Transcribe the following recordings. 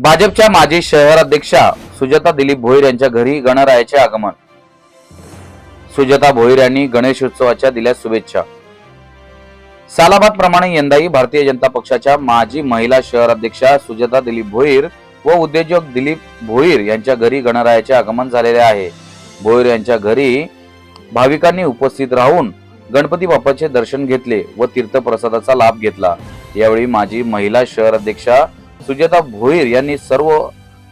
भाजपच्या माजी शहराध्यक्षा सुजाता दिलीप भोईर यांच्या घरी गणरायाचे आगमन. सुजाता भोईर यांनी गणेशोत्सवाच्या दिल्या शुभेच्छा. सालाबाद प्रमाणे यंदाही भारतीय जनता पक्षाच्या माजी महिला शहराध्यक्षा सुजाता दिलीप भोईर व उद्योजक दिलीप भोईर यांच्या घरी गणरायाचे आगमन झालेले आहे. भोईर यांच्या घरी भाविकांनी उपस्थित राहून गणपती बाप्पाचे दर्शन घेतले व तीर्थप्रसादाचा लाभ घेतला. यावेळी माजी महिला शहर अध्यक्षा सुजाता भोईर यांनी सर्व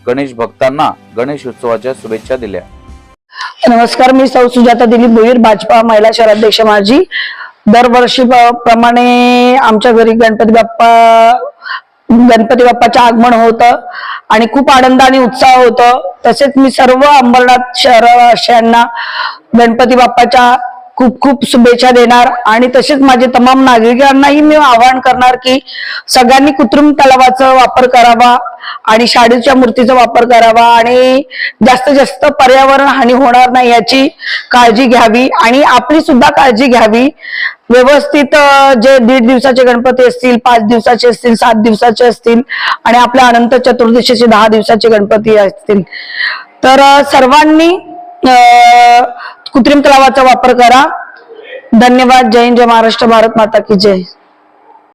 गणेश भक्तांना गणेश उत्सवाच्या शुभेच्छा दिल्या. नमस्कार मी सौ सुजाता दिलीप भोईर भाजपा महिला शहराध्यक्ष माझी दरवर्षी प्रमाणे आमच्या घरी गणपती बाप्पा गणपती बाप्पाचं आगमन होतं आणि खूप आनंद आणि उत्साह होतं. तसेच मी सर्व अंबरनाथ शहरवासियांना गणपती बाप्पाच्या खूप खूप शुभेच्छा देणार आणि तसेच माझे तमाम नागरिकांनाही मी आवाहन करणार की सगळ्यांनी कृत्रिम तलावाचा वापर करावा आणि शाडूच्या मूर्तीचा वापर करावा आणि जास्तीत जास्त पर्यावरण हानी होणार नाही याची काळजी घ्यावी आणि आपली सुद्धा काळजी घ्यावी. व्यवस्थित जे दीड दिवसाचे गणपती असतील पाच दिवसाचे असतील सात दिवसाचे असतील आणि आपल्या अनंत चतुर्दशीचे दहा दिवसाचे गणपती असतील. तर सर्वांनी कृत्रिम तलावाचा वापर करा. धन्यवाद. जय हिंद. जय महाराष्ट्र. भारत माता की जय.